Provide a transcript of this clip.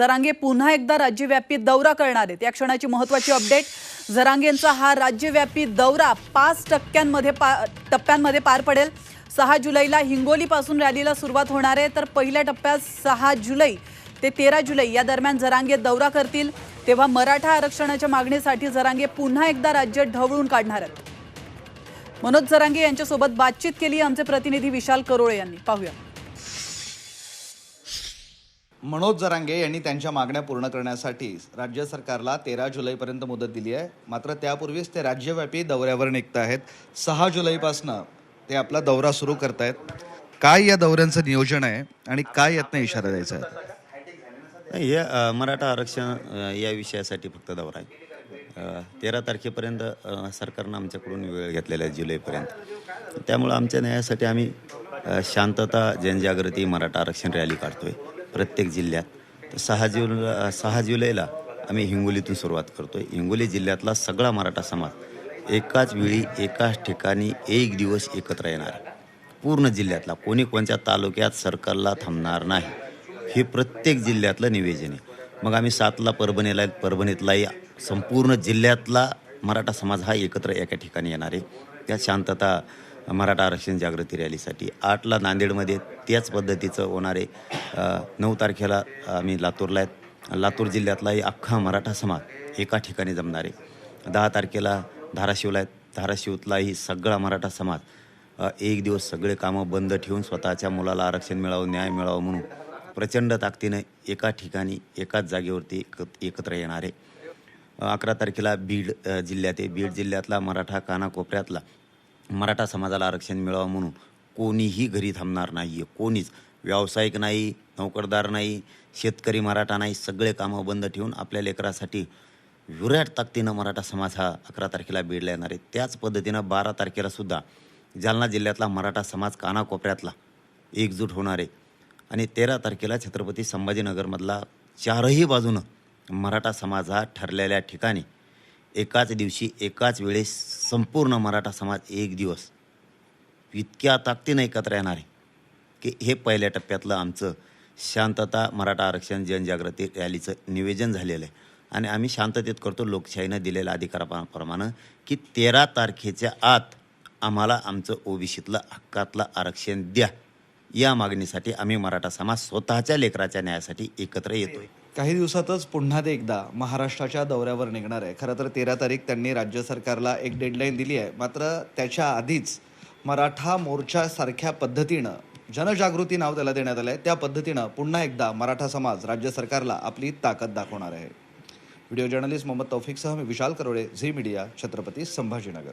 जरांगे पुन्हा एकदा राज्यव्यापी दौरा करणार आहेत. या क्षणाची महत्वाची अपडेट जरांगेंचा हा राज्यव्यापी दौरा पाच टक्क्यांमध्ये पा टप्प्यांमध्ये पार पडेल. सहा जुलैला हिंगोलीपासून रॅलीला सुरुवात होणार आहे. तर पहिल्या टप्प्यात सहा जुलै ते तेरा जुलै या दरम्यान जरांगे दौरा करतील. तेव्हा मराठा आरक्षणाच्या मागणीसाठी जरांगे पुन्हा एकदा राज्य ढवळून काढणार आहेत. मनोज जरांगे यांच्यासोबत बातचीत केली आमचे प्रतिनिधी विशाल करोळे यांनी. पाहूया. मनोज जरांगे यांनी त्यांच्या मागण्या पूर्ण करण्यासाठी राज्य सरकारला तेरा जुलैपर्यंत मुदत दिली आहे. मात्र त्यापूर्वीच ते राज्यव्यापी दौऱ्यावर निघत आहेत. सहा जुलैपासनं ते आपला दौरा सुरू करत आहेत काय या दौऱ्यांचं नियोजन आहे आणि काय यातनं इशारा द्यायचा आहे? नाही, हे अ, मराठा आरक्षण अ, या विषयासाठी फक्त दौरा आहे. अ, तेरा तारखेपर्यंत अ, सरकारनं आमच्याकडून वेळ घेतलेला आहे जुलैपर्यंत. त्यामुळं आमच्या न्यायासाठी आम्ही अ, शांतता जनजागृती मराठा आरक्षण रॅली काढतोय. प्रत्येक जिल्ह्यात. तर सहा जुल सहा जुलैला आम्ही हिंगोलीतून सुरुवात करतो आहे हिंगोली जिल्ह्यातला सगळा मराठा समाज एकाच वेळी एकाच ठिकाणी एक दिवस एकत्र येणार. आहे. पूर्ण जिल्ह्यातला कोणी कोणत्या तालुक्यात सरकारला थांबणार नाही. हे प्रत्येक जिल्ह्यातलं निवेदन आहे. मग आम्ही सातला परभणीला परभणीतलाही संपूर्ण जिल्ह्यातला मराठा समाज हा एकत्र एका ठिकाणी येणार आहे. त्या शांतता मराठा आरक्षण जागृती रॅलीसाठी आठला नांदेडमध्ये त्याच पद्धतीचं होणारे नऊ तारखेला आम्ही लातूरला आहेत. लातूर जिल्ह्यातलाही अख्खा मराठा समाज एका ठिकाणी जमणारे दहा तारखेला धाराशिवला आहेत. धाराशिवतलाही सगळा मराठा समाज एक दिवस सगळे कामं बंद ठेवून स्वतःच्या मुलाला आरक्षण मिळावं न्याय मिळावं म्हणून प्रचंड ताकदीनं एका ठिकाणी एकाच जागेवरती एक एकत्र येणार आहे. अकरा तारखेला बीड जिल्ह्यात आहे. बीड जिल्ह्यातला मराठा कानाकोपऱ्यातला मराठा समाजाला आरक्षण मिळावं म्हणून कोणीही घरी थांबणार नाही आहे कोणीच. व्यावसायिक नाही नोकरदार नाही शेतकरी मराठा नाही सगळे कामं बंद ठेवून आपल्या लेकरासाठी विराट ताकदीनं मराठा समाज हा अकरा तारखेला बीडला येणार आहे. त्याच पद्धतीनं बारा तारखेला सुद्धा जालना जिल्ह्यातला मराठा समाज कानाकोपऱ्यातला एकजूट होणार आहे. आणि तेरा तारखेला छत्रपती संभाजीनगरमधला चारही बाजूनं मराठा समाज हा ठरलेल्या ठिकाणी एकाच दिवशी एकाच वेळेस संपूर्ण मराठा समाज एक दिवस इतक्या ताकदीनं एकत्र येणार आहे की हे पहिल्या टप्प्यातलं आमचं शांतता मराठा आरक्षण जनजागृती रॅलीचं निवेदन झालेलं आहे. आणि आम्ही शांततेत करतो. लोकशाहीनं दिलेल्या अधिकाराप्रमाणे की तेरा तारखेच्या आत आम्हाला आमचं ओबीसीतलं हक्कातलं आरक्षण द्या. या मागणीसाठी आम्ही मराठा समाज स्वतःच्या लेकराच्या न्यायासाठी एकत्र येतोय. काही दिवसातच पुन्हा ते एकदा महाराष्ट्राच्या दौऱ्यावर निघणार आहे. खरं तर तेरा तारीख त्यांनी राज्य सरकारला एक डेडलाईन दिली आहे. मात्र त्याच्या आधीच मराठा मोर्चासारख्या पद्धतीनं जनजागृती नाव त्याला देण्यात आलं आहे त्या पद्धतीनं पुन्हा एकदा मराठा समाज राज्य सरकारला आपली ताकद दाखवणार आहे. व्हिडिओ जर्नलिस्ट मोहम्मद तौफिकसह मी विशाल करोळे झी मीडिया छत्रपती संभाजीनगर.